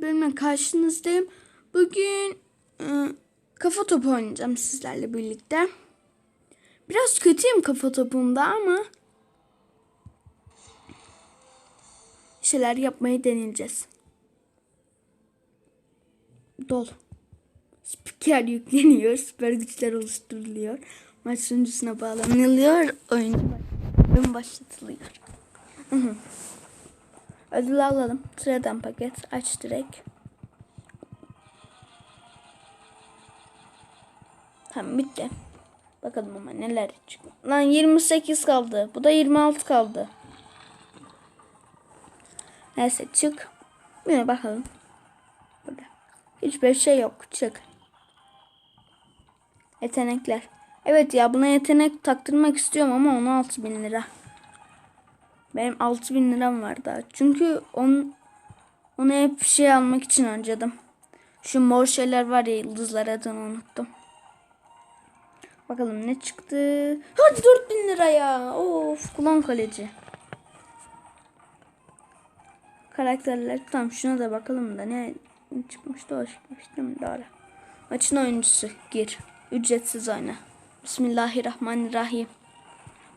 bir bölümle karşınızdayım. Bugün ıı, kafa topu oynayacağım sizlerle birlikte. Biraz kötüyüm kafa topunda ama şeyler yapmayı deneyeceğiz. Dol. Spiker yükleniyor. Süper güçler oluşturuluyor. Maç sunucusuna bağlanılıyor. Oyun başlatılıyor. Hı hı. Ödül alalım. Sıradan paket. Aç direkt. Tamam bitti. Bakalım ama neler çıkıyor. Lan 28 kaldı. Bu da 26 kaldı. Neyse çık. Yine bakalım. Burada. Hiçbir şey yok. Çık. Yetenekler. Evet ya buna yetenek taktırmak istiyorum ama 16 bin lira. Benim 6 bin liram var daha. Çünkü on, onu hep şey almak için harcadım. Şu mor şeyler var ya yıldızlar adını unuttum. Bakalım ne çıktı. Hadi 4 bin lira ya. Of kulon kaleci. Karakterler. Tamam şuna da bakalım da ne çıkmıştı o çıkmıştı mı? Doğru. Maçın oyuncusu gir. Ücretsiz oyna. Bismillahirrahmanirrahim.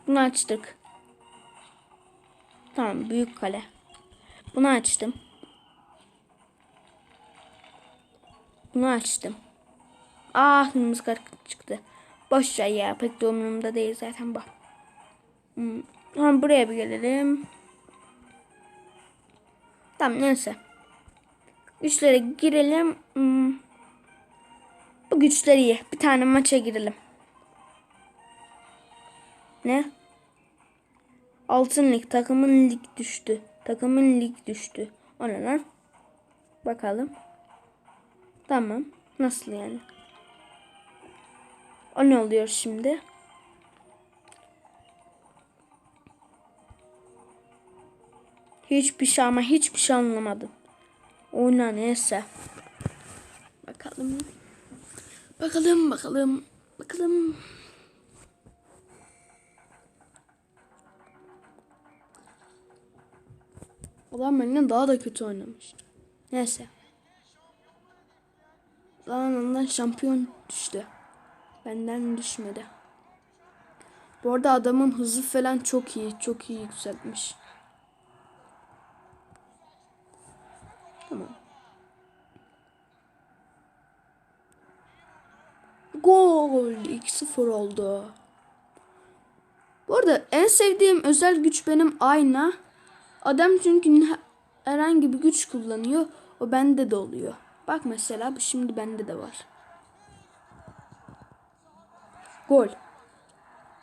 Bunu açtık. Tamam büyük kale. Bunu açtım. Bunu açtım. Ah kart çıktı. Boş ver ya pek de umurumda değil zaten bu. Hmm. Tamam buraya bir gelelim. Tamam neyse. Güçlere girelim. Hmm. Bu güçleri iyi. Bir tane maça girelim. Ne? Altın lig takımın lig düştü. Takımın lig düştü. O ne lan? Bakalım. Tamam. Nasıl yani? O ne oluyor şimdi? Hiçbir şey ama hiçbir şey anlamadım. Oyna neyse. Bakalım. Bakalım bakalım. Bakalım. Adam benden daha da kötü oynamış. Neyse. Lan ondan şampiyon düştü. Benden düşmedi. Bu arada adamın hızı falan çok iyi. Çok iyi yükseltmiş. Tamam. Gol. 2-0 oldu. Bu arada en sevdiğim özel güç benim ayna. Adam çünkü herhangi bir güç kullanıyor. O bende de oluyor. Bak mesela bu şimdi bende de var. Gol.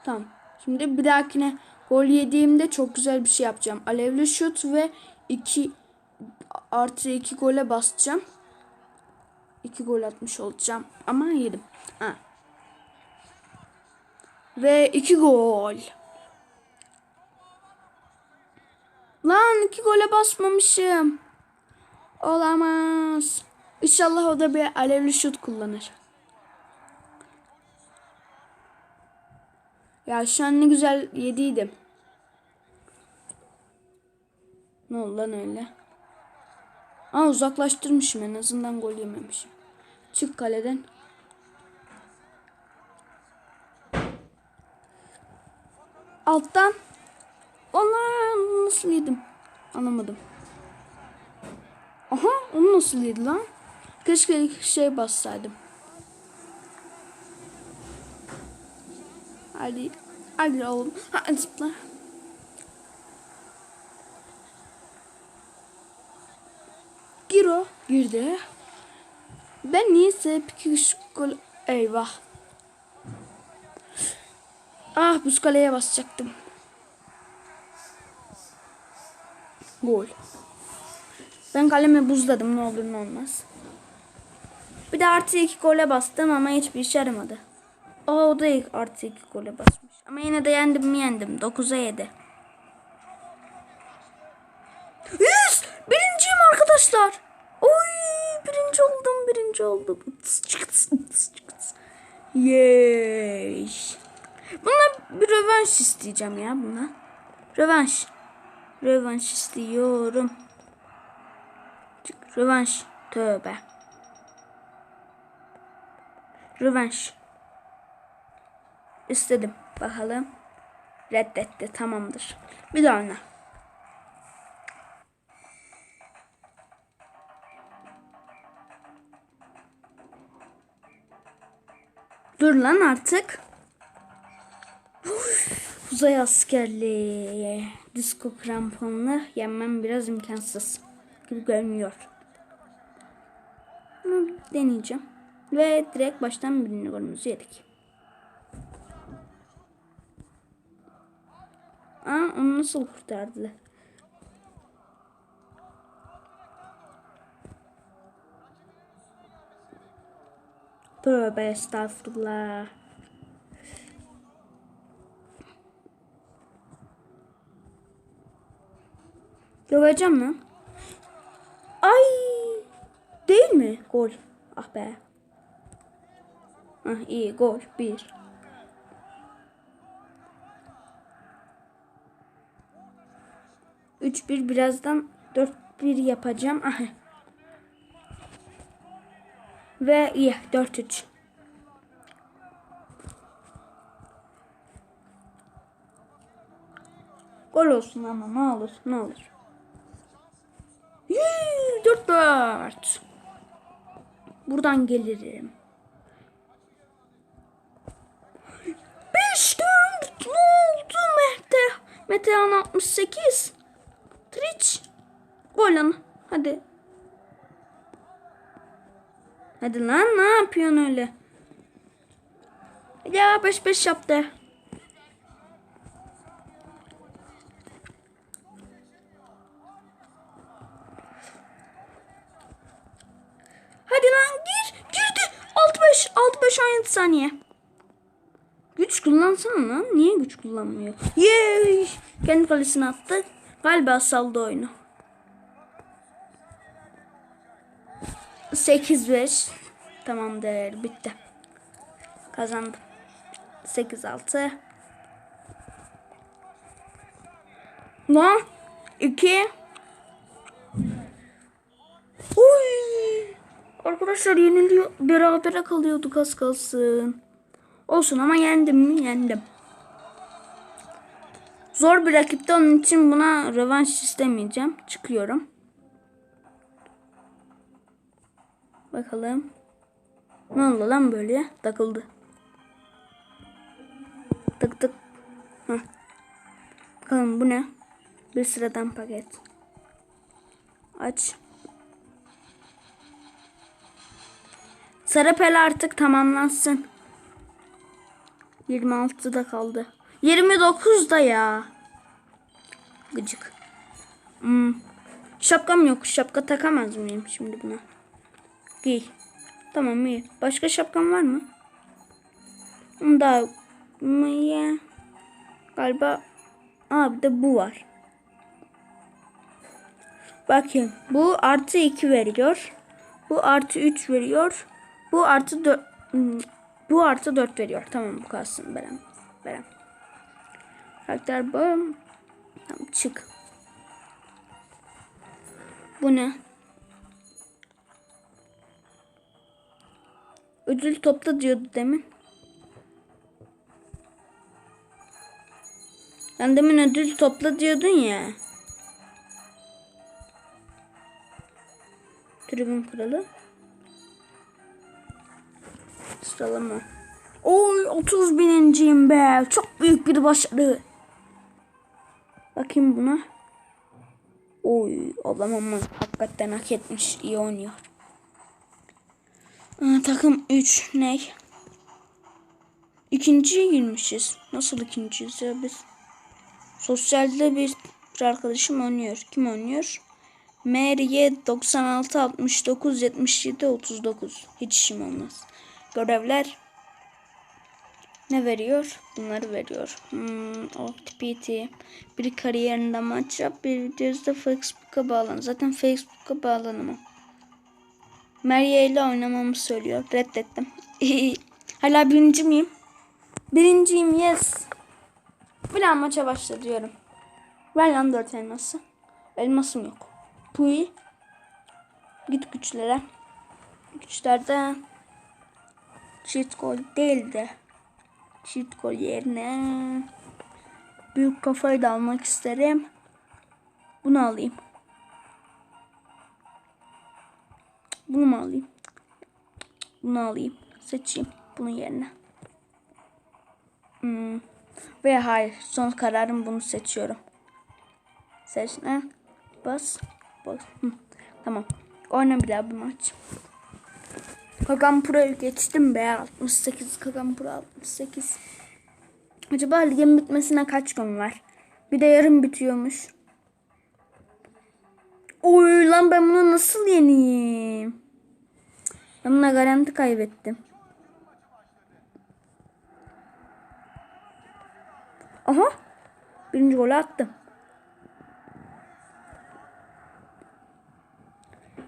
Tamam. Şimdi bir dahakine gol yediğimde çok güzel bir şey yapacağım. Alevli şut ve 2 artı 2 gole basacağım. 2 gol atmış olacağım. Ama yedim. Ha. Ve 2 gol. Lan iki gole basmamışım. Olamaz. İnşallah o da bir alevli şut kullanır. Ya şu an ne güzel yediydim. Ne oldu lan öyle? Aa uzaklaştırmışım en azından gol yememişim. Çık kaleden. Alttan. Allah nasıl yedim? Anlamadım. Aha onu nasıl yedi lan? Keşke şey bassaydım. Hadi. Hadi oğlum. Hadi zıpla. Gir o. Girdi. Ben niyeyse hep iki üç gol... Eyvah. Ah buz kaleye basacaktım. Gol. Ben kalemi buzladım ne olur ne olmaz. Bir de artı iki gole bastım ama hiçbir işe yaramadı. O, o da artı iki gole basmış. Ama yine de yendim mi yendim. 9'a 7. Yüz! Birinciyim arkadaşlar. Oy! Birinci oldum. Birinci oldum. Yay! Buna bir rövanş isteyeceğim ya buna. Rövanş. Rövanş istiyorum. Rövanş. Tövbe. Revenge. İstedim. Bakalım. Reddetti. Tamamdır. Bir daha oyna. Dur lan artık. Uzay askerliği. Disko kramponla yenmem biraz imkansız. Gibi görünüyor. Ama deneyeceğim. Ve direkt baştan birini golümüzü yedik. Aa onu nasıl kurtardılar? Tövbe estağfurullah. Döveceğim lan. Ay! Değil mi? Gol. Ah be. Ah iyi gol. Bir. Üç bir birazdan dört bir yapacağım. Aha. Ve iyi. Dört üç. Gol olsun ama ne olur ne olur. Yii, Dört dört. Buradan gelirim. Beş dört. Ne oldu Mete? Metehan 68. Triç. Gol lan. Hadi. Hadi lan ne yapıyorsun öyle? Ya 5 5 yaptı. Hadi lan gir. Girdi. 65 65 17 saniye. Güç kullansana lan. Niye güç kullanmıyor? Yey! Kendi kalesine attı. Galiba saldı oyunu. 8-5. Tamamdır. Bitti. Kazandım. 8-6. Lan. 2. Uy. Arkadaşlar yeniliyor. Berabere kalıyorduk az kalsın. Olsun ama yendim mi? Yendim. Zor bir rakipti onun için buna rövanş istemeyeceğim. Çıkıyorum. Bakalım. Ne oldu lan böyle? Takıldı. Tık tık. Heh. Bakalım bu ne? Bir sıradan paket. Aç. Sarı pel artık tamamlansın. 26'da kaldı. 29'da ya. Gıcık. Hmm. Şapkam yok. Şapka takamaz mıyım şimdi buna? Giy. Tamam iyi. Başka şapkam var mı? Daha mı ya? Galiba Aa bir de bu var. Bakın bu artı 2 veriyor. Bu artı 3 veriyor. Bu artı 4 bu artı 4 veriyor. Tamam bu kalsın Berem. Berem. Karakter bu. Tamam çık. Bu ne? Ödül topla diyordu demin. Sen demin ödül topla diyordun ya. Tribün kralı. Sıralama. Oy 30 bininciyim be. Çok büyük bir başarı. Bakayım buna. Oy adam ama hakikaten hak etmiş. iyi oynuyor. Aa, takım 3 ne? İkinciye girmişiz. Nasıl ikinciyiz ya biz? Sosyalde bir, bir arkadaşım oynuyor. Kim oynuyor? Meriye 96 69 77 39. Hiç işim olmaz. Görevler ne veriyor? Bunları veriyor. Hmm, activity. Bir kariyerinde maç yap. Bir videoda Facebook'a bağlan. Zaten Facebook'a bağlanamam. Meriye ile oynamamı söylüyor. Reddettim. Hala birinci miyim? Birinciyim yes. Bir an maça başla diyorum. Ver lan dört elması. Elmasım yok. Puy. Git güçlere. Güçlerde cheat gol değil de cheat gol yerine büyük kafayı da almak isterim. Bunu alayım. Bunu mu alayım? Bunu alayım. Seçeyim bunun yerine. Hmm. Ve hayır. Son kararım bunu seçiyorum. Seç ne? Bas. Bas. Hı. Tamam. Oyna bir daha bir maç. Kagam Pro'yu geçtim be. 68 Kagam Pro 68. Acaba ligin bitmesine kaç gün var? Bir de yarın bitiyormuş. Oy lan ben bunu nasıl yeneyim? Ben buna garanti kaybettim. Aha. Birinci golü attım.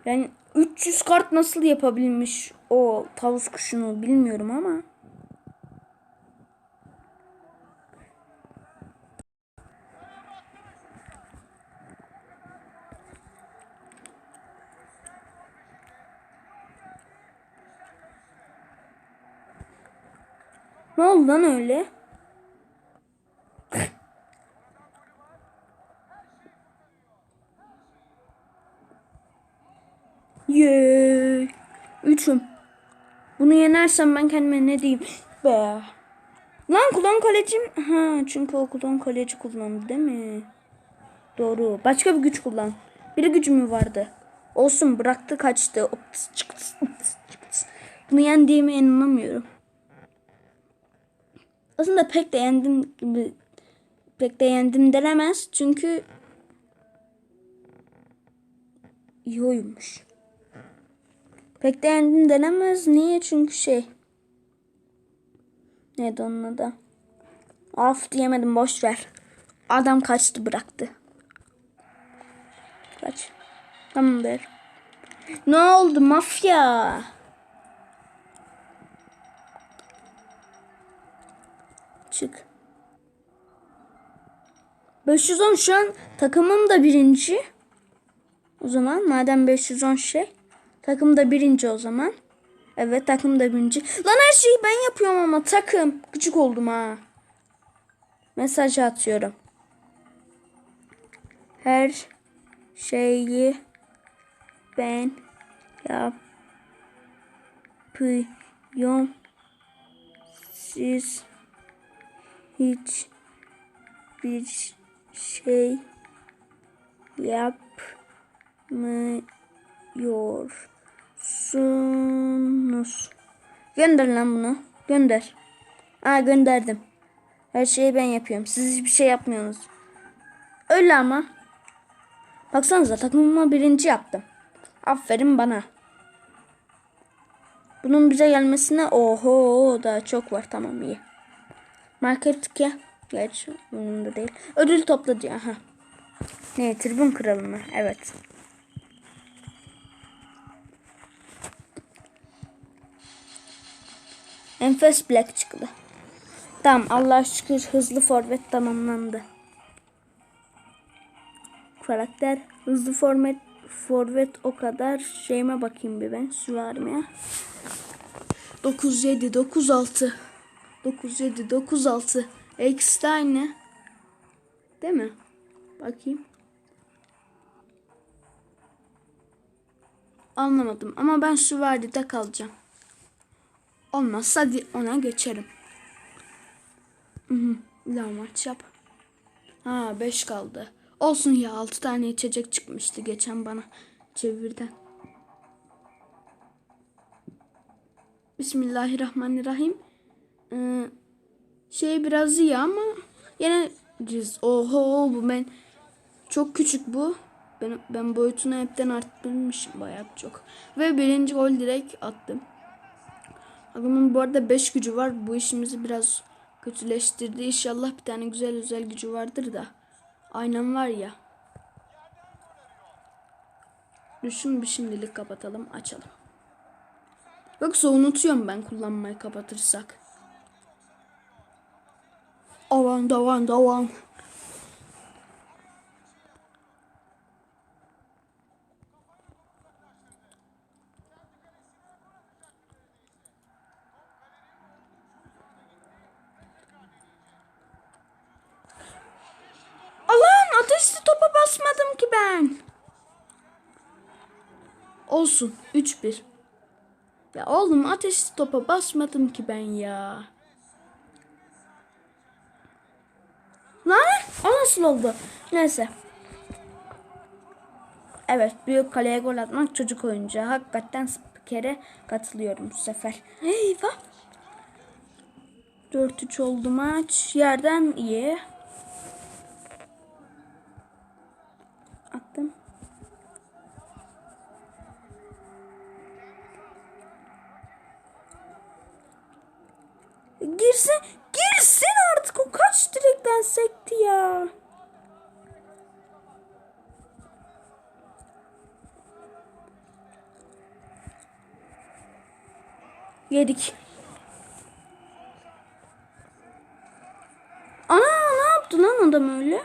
Yani 300 kart nasıl yapabilmiş o tavus kuşunu bilmiyorum ama. Ne oldu lan öyle? Yeee. Üçüm. Bunu yenersem ben kendime ne diyeyim? Be. Lan kulon kalecim. Ha çünkü o kulon kaleci kullandı değil mi? Doğru. Başka bir güç kullan. Bir gücü mü vardı? Olsun bıraktı kaçtı. Ops, çıktı, çıktı. Bunu yendiğime inanamıyorum. Aslında pek de yendim gibi pek de yendim denemez. Çünkü iyi oyunmuş. Pek de yendim denemez. Niye? Çünkü şey. Neydi onun adı? Af diyemedim boş ver. Adam kaçtı bıraktı. Kaç. Tamamdır. Ne oldu mafya? Çık. 510 şu an takımım da birinci. O zaman madem 510 şey. Takım da birinci o zaman. Evet takım da birinci. Lan her şeyi ben yapıyorum ama takım. Küçük oldum ha. Mesaj atıyorum. Her şeyi ben yapıyorum. Siz hiç bir şey yapmıyorsunuz. Gönder lan bunu. Gönder. Aa gönderdim. Her şeyi ben yapıyorum. Siz hiçbir şey yapmıyorsunuz. Öyle ama. Baksanıza takımımı birinci yaptım. Aferin bana. Bunun bize gelmesine oho daha çok var tamam iyi. Market ya. Geç bunun değil. Ödül topla diyor. Aha. Ne tribün kralı mı? Evet. Enfes Black çıktı. Tamam Allah şükür hızlı forvet tamamlandı. Karakter hızlı forvet forvet o kadar şeyime bakayım bir ben süvarime. 97 96 97 96 Eksi de aynı. Değil mi? Bakayım. Anlamadım ama ben süvaride kalacağım. Olmazsa ona geçerim. Hı. Bir daha maç yap. Ha 5 kaldı. Olsun ya 6 tane içecek çıkmıştı geçen bana çevirden. Bismillahirrahmanirrahim. Ee, şey biraz iyi ama yine ciz. Oho bu ben çok küçük bu. Ben, ben boyutunu hepten arttırmışım bayağı çok. Ve birinci gol direkt attım. Adamın bu arada 5 gücü var. Bu işimizi biraz kötüleştirdi. İnşallah bir tane güzel özel gücü vardır da. Aynen var ya. Düşün bir şimdilik kapatalım açalım. Yoksa unutuyorum ben kullanmayı kapatırsak. Avan davan davan. Olsun. 3-1. Ya oğlum ateş topa basmadım ki ben ya. Lan o nasıl oldu? Neyse. Evet büyük kaleye gol atmak çocuk oyuncağı. Hakikaten spikere katılıyorum bu sefer. Eyvah. 4-3 oldu maç. Yerden iyi. Girsin. Girsin artık. O kaç direkten sekti ya. Yedik. Ana ne yaptı lan adam öyle?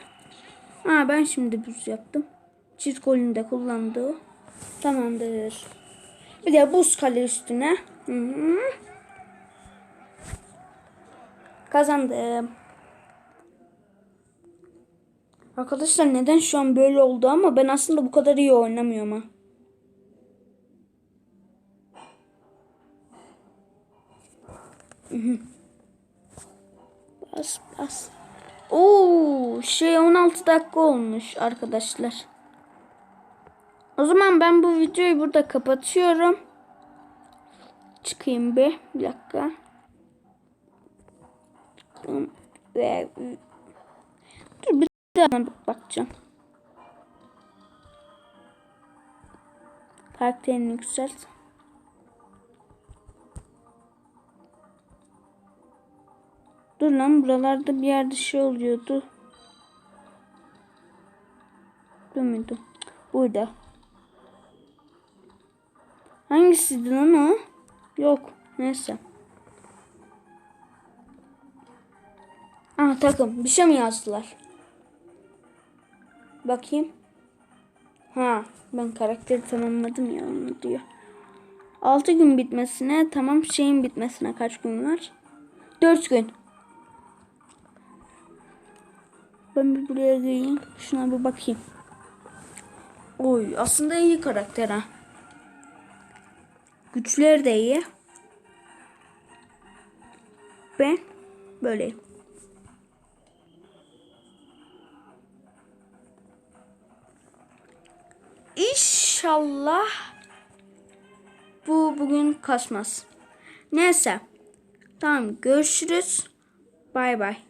Ha ben şimdi buz yaptım. Çift golünü de kullandı. Tamamdır. Bir de buz kale üstüne. Hı -hı. Kazandım. Arkadaşlar neden şu an böyle oldu ama ben aslında bu kadar iyi oynamıyorum ha. Bas bas. Oo, şey 16 dakika olmuş arkadaşlar. O zaman ben bu videoyu burada kapatıyorum. Çıkayım bir. Bir dakika. Ve Dur bir daha bakacağım. Karakterini yükselt. Dur lan buralarda bir yerde şey oluyordu. Bu muydu? Burada. Hangisiydi lan o? Yok. Neyse. Ah takım. Bir şey mi yazdılar? Bakayım. Ha ben karakteri tamamladım ya onu diyor. 6 gün bitmesine tamam şeyin bitmesine kaç gün var? 4 gün. Ben bir buraya gireyim. Şuna bir bakayım. Oy aslında iyi karakter ha. Güçleri de iyi. Ben böyleyim. İnşallah bu bugün kaçmaz. Neyse. Tamam görüşürüz. Bay bay.